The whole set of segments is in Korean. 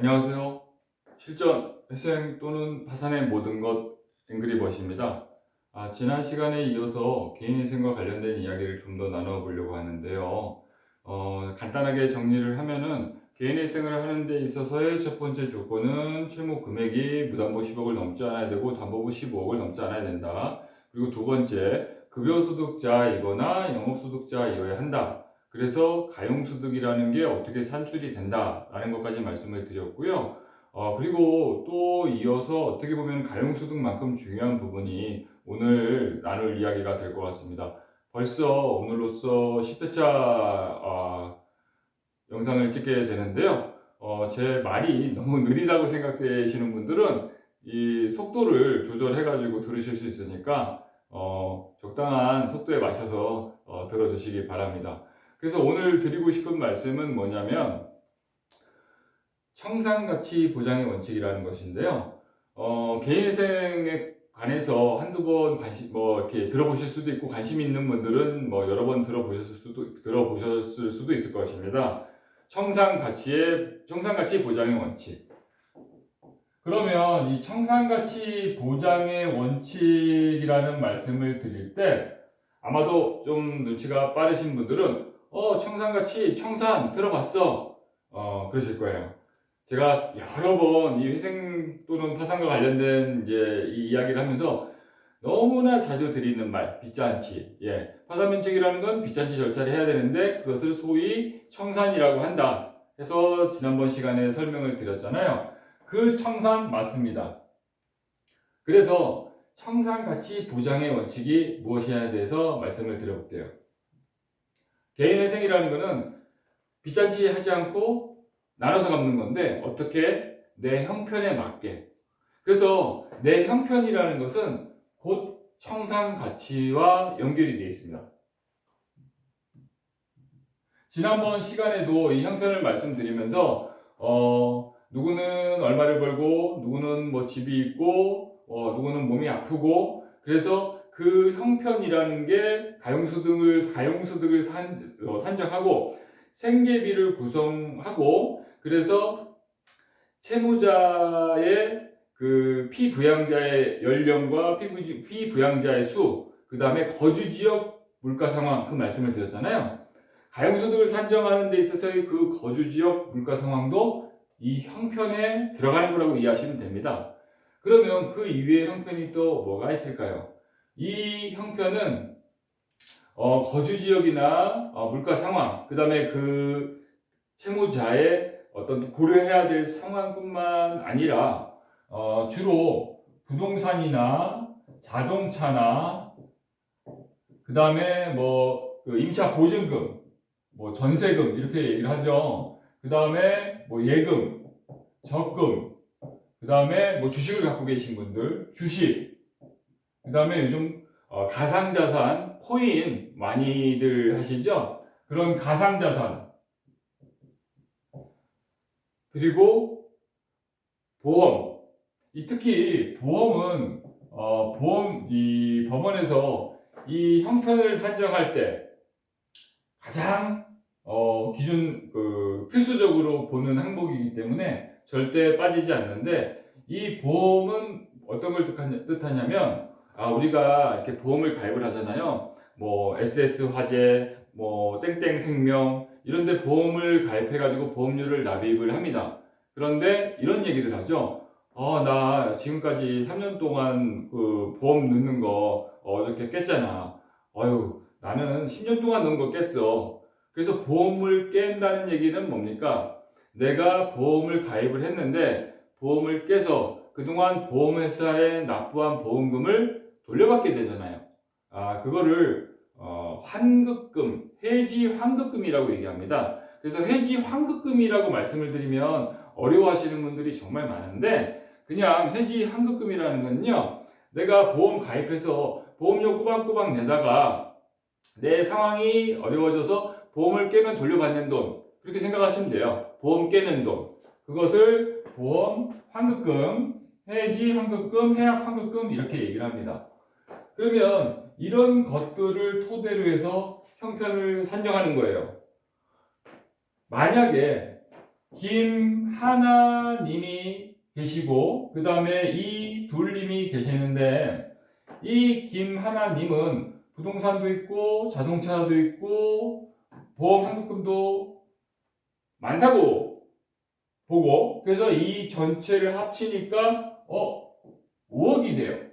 안녕하세요. 실전, 회생 또는 파산의 모든 것 앵그리버시입니다. 아, 지난 시간에 이어서 개인회생과 관련된 이야기를 좀 더 나눠보려고 하는데요. 어, 간단하게 정리를 하면은 개인회생을 하는 데 있어서의 첫 번째 조건은 채무 금액이 무담보 10억을 넘지 않아야 되고 담보부 15억을 넘지 않아야 된다. 그리고 두 번째, 급여소득자이거나 영업소득자이어야 한다. 그래서 가용소득이라는 게 어떻게 산출이 된다라는 것까지 말씀을 드렸고요. 어, 그리고 또 이어서 어떻게 보면 가용소득만큼 중요한 부분이 오늘 나눌 이야기가 될 것 같습니다. 벌써 오늘로써 10회차 어, 영상을 찍게 되는데요. 어, 제 말이 너무 느리다고 생각되시는 분들은 이 속도를 조절해가지고 들으실 수 있으니까 어, 적당한 속도에 맞춰서 어, 들어주시기 바랍니다. 그래서 오늘 드리고 싶은 말씀은 뭐냐면 청산가치 보장의 원칙이라는 것인데요. 어, 개인회생에 관해서 한두 번 관심 뭐 이렇게 들어보실 수도 있고 관심 있는 분들은 뭐 여러 번 들어보셨을 수도 들어보셨을 수도 있을 것입니다. 청산 가치의 청산 가치 보장의 원칙. 그러면 이 청산 가치 보장의 원칙이라는 말씀을 드릴 때 아마도 좀 눈치가 빠르신 분들은 어 청산가치 청산 들어봤어 어 그러실 거예요. 제가 여러 번 이 회생 또는 파산과 관련된 이제 이 이야기를 하면서 너무나 자주 드리는 말 빚잔치 예 파산 면책이라는 건 빚잔치 절차를 해야 되는데 그것을 소위 청산이라고 한다 해서 지난번 시간에 설명을 드렸잖아요. 그 청산 맞습니다. 그래서 청산 가치 보장의 원칙이 무엇이냐에 대해서 말씀을 드려볼게요. 개인회생이라는 것은 빚잔치 하지 않고 나눠서 갚는 건데 어떻게 내 형편에 맞게 그래서 내 형편이라는 것은 곧 청산 가치와 연결이 되어 있습니다. 지난번 시간에도 이 형편을 말씀드리면서 어, 누구는 얼마를 벌고 누구는 뭐 집이 있고 어, 누구는 몸이 아프고 그래서 그 형편이라는 게 가용소득을 가용소득을 산, 어, 산정하고 생계비를 구성하고 그래서 채무자의 그 피부양자의 연령과 피부, 피부양자의 수, 그 다음에 거주 지역 물가 상황 그 말씀을 드렸잖아요. 가용소득을 산정하는 데 있어서의 그 거주 지역 물가 상황도 이 형편에 들어가는 거라고 이해하시면 됩니다. 그러면 그 이외의 형편이 또 뭐가 있을까요? 이 형편은 어, 거주 지역이나 어, 물가 상황, 그 다음에 그 채무자의 어떤 고려해야 될 상황뿐만 아니라 어, 주로 부동산이나 자동차나 그 다음에 뭐 그 임차 보증금, 뭐 전세금 이렇게 얘기를 하죠. 그 다음에 뭐 예금, 적금, 그 다음에 뭐 주식을 갖고 계신 분들, 주식, 그 다음에 요즘 어, 가상자산, 코인 많이들 하시죠? 그런 가상자산. 그리고 보험. 이 특히 보험은 어, 보험 이 법원에서 이 형편을 산정할 때 가장 어, 기준 그 필수적으로 보는 항목이기 때문에 절대 빠지지 않는데 이 보험은 어떤 걸 뜻하냐, 뜻하냐면 아 우리가 이렇게 보험을 가입을 하잖아요. 뭐 SS 화재, 뭐 땡땡 생명 이런 데 보험을 가입해 가지고 보험료를 납입을 합니다. 그런데 이런 얘기들 하죠. 어, 나 지금까지 3년 동안 그 보험 넣는 거 어저께 깼잖아. 어휴, 나는 10년 동안 넣은 거 깼어. 그래서 보험을 깬다는 얘기는 뭡니까? 내가 보험을 가입을 했는데 보험을 깨서 그동안 보험회사에 납부한 보험금을 돌려받게 되잖아요. 아, 그거를 어, 환급금, 해지 환급금이라고 얘기합니다. 그래서 해지 환급금이라고 말씀을 드리면 어려워하시는 분들이 정말 많은데 그냥 해지 환급금이라는 건요. 내가 보험 가입해서 보험료 꼬박꼬박 내다가 내 상황이 어려워져서 보험을 깨면 돌려받는 돈 그렇게 생각하시면 돼요. 보험 깨는 돈 그것을 보험 환급금, 해지 환급금, 해약 환급금 이렇게 얘기를 합니다. 그러면 이런 것들을 토대로 해서 형편을 산정하는 거예요. 만약에 김 하나님이 계시고 그 다음에 이 둘님이 계시는데 이 김 하나님은 부동산도 있고 자동차도 있고 보험 한국금도 많다고 보고 그래서 이 전체를 합치니까 어 5억이 돼요.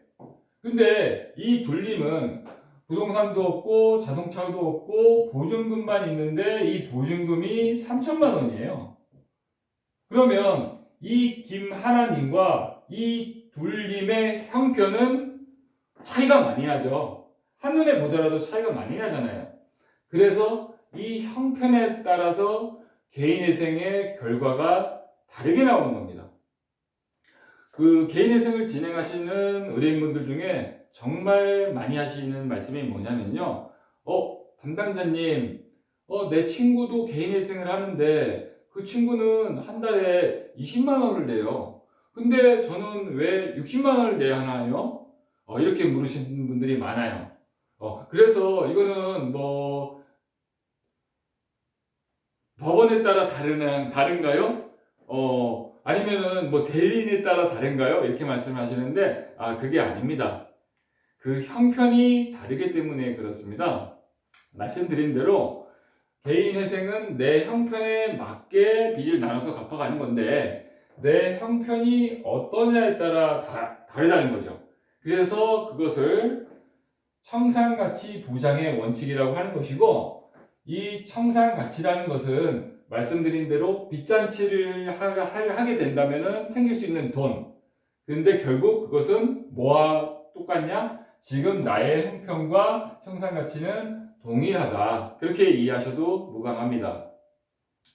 근데 이 둘님은 부동산도 없고 자동차도 없고 보증금만 있는데 이 보증금이 3천만 원이에요. 그러면 이 김하나님과 이 둘님의 형편은 차이가 많이 나죠. 한눈에 보더라도 차이가 많이 나잖아요. 그래서 이 형편에 따라서 개인회생의 결과가 다르게 나오는 겁니다. 그 개인회생을 진행하시는 의뢰인분들 중에 정말 많이 하시는 말씀이 뭐냐면요. 어, 담당자님, 어, 내 친구도 개인회생을 하는데 그 친구는 한 달에 20만 원을 내요. 근데 저는 왜 60만 원을 내야 하나요? 어, 이렇게 물으시는 분들이 많아요. 어, 그래서 이거는 뭐 법원에 따라 다르는 다른가요? 어, 아니면은 뭐 대리인에 따라 다른가요? 이렇게 말씀하시는데 아, 그게 아닙니다. 그 형편이 다르기 때문에 그렇습니다. 말씀드린 대로 개인 회생은 내 형편에 맞게 빚을 나눠서 갚아가는 건데 내 형편이 어떠냐에 따라 다, 다르다는 거죠. 그래서 그것을 청산가치 보장의 원칙이라고 하는 것이고 이 청산가치라는 것은 말씀드린 대로 빚잔치를 하, 하게 된다면 생길 수 있는 돈. 근데 결국 그것은 뭐와 똑같냐? 지금 나의 형편과 청산가치는 동일하다. 그렇게 이해하셔도 무방합니다.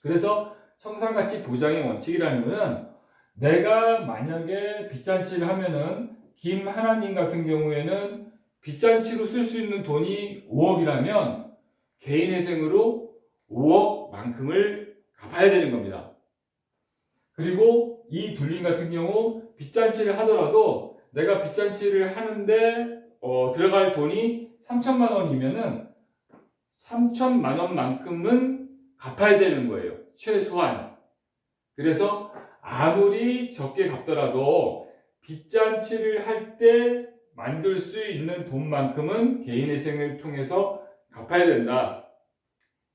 그래서 청산가치 보장의 원칙이라는 것은 내가 만약에 빚잔치를 하면은 김 하나님 같은 경우에는 빚잔치로 쓸 수 있는 돈이 5억이라면 개인회생으로 5억만큼을 갚아야 되는 겁니다. 그리고 이 둘린 같은 경우 빚잔치를 하더라도 내가 빚잔치를 하는데 어, 들어갈 돈이 3천만 원이면은 3천만 원만큼은 갚아야 되는 거예요. 최소한. 그래서 아무리 적게 갚더라도 빚잔치를 할 때 만들 수 있는 돈만큼은 개인회생을 통해서 갚아야 된다.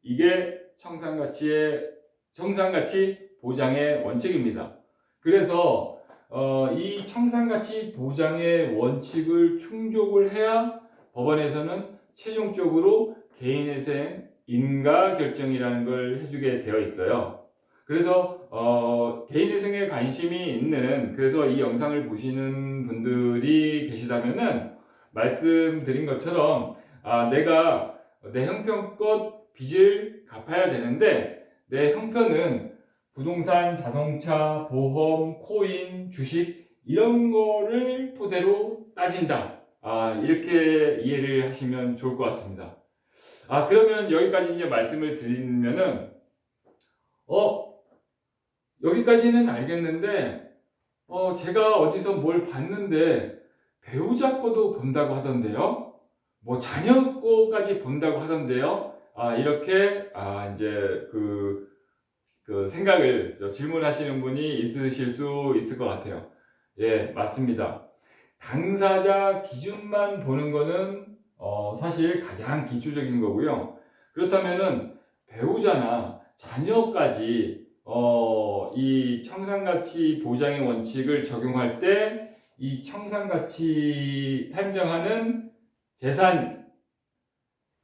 이게 청산가치의 청산가치 보장의 원칙입니다. 그래서 어, 이 청산가치 보장의 원칙을 충족을 해야 법원에서는 최종적으로 개인회생 인가 결정이라는 걸 해주게 되어 있어요. 그래서 어, 개인회생에 관심이 있는 그래서 이 영상을 보시는 분들이 계시다면은 말씀드린 것처럼 아, 내가 내 형편껏 빚을 갚아야 되는데 내 형편은 부동산, 자동차, 보험, 코인, 주식 이런 거를 토대로 따진다. 아, 이렇게 이해를 하시면 좋을 것 같습니다. 아, 그러면 여기까지 이제 말씀을 드리면은, 어, 여기까지는 알겠는데, 어, 제가 어디서 뭘 봤는데, 배우자 거도 본다고 하던데요? 뭐, 자녀 거까지 본다고 하던데요? 아, 이렇게, 아, 이제 그, 그 생각을 질문하시는 분이 있으실 수 있을 것 같아요. 예, 맞습니다. 당사자 기준만 보는 거는 어, 사실 가장 기초적인 거고요. 그렇다면은 배우자나 자녀까지 어, 이 청산가치 보장의 원칙을 적용할 때 이 청산가치 산정하는 재산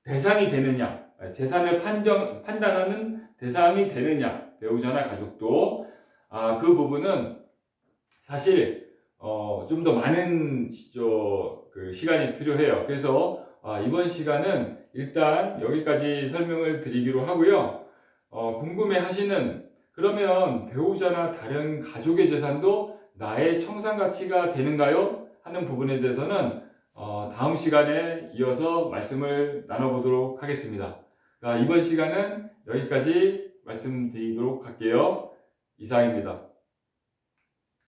대상이 되느냐, 재산을 판정 판단하는 대상이 되느냐, 배우자나 가족도 아, 그 부분은 사실 어, 좀 더 많은 저, 그 시간이 필요해요. 그래서 아, 이번 시간은 일단 여기까지 설명을 드리기로 하고요. 어, 궁금해 하시는 그러면 배우자나 다른 가족의 재산도 나의 청산 가치가 되는가요? 하는 부분에 대해서는 어, 다음 시간에 이어서 말씀을 나눠보도록 하겠습니다. 자, 이번 시간은 여기까지 말씀드리도록 할게요. 이상입니다.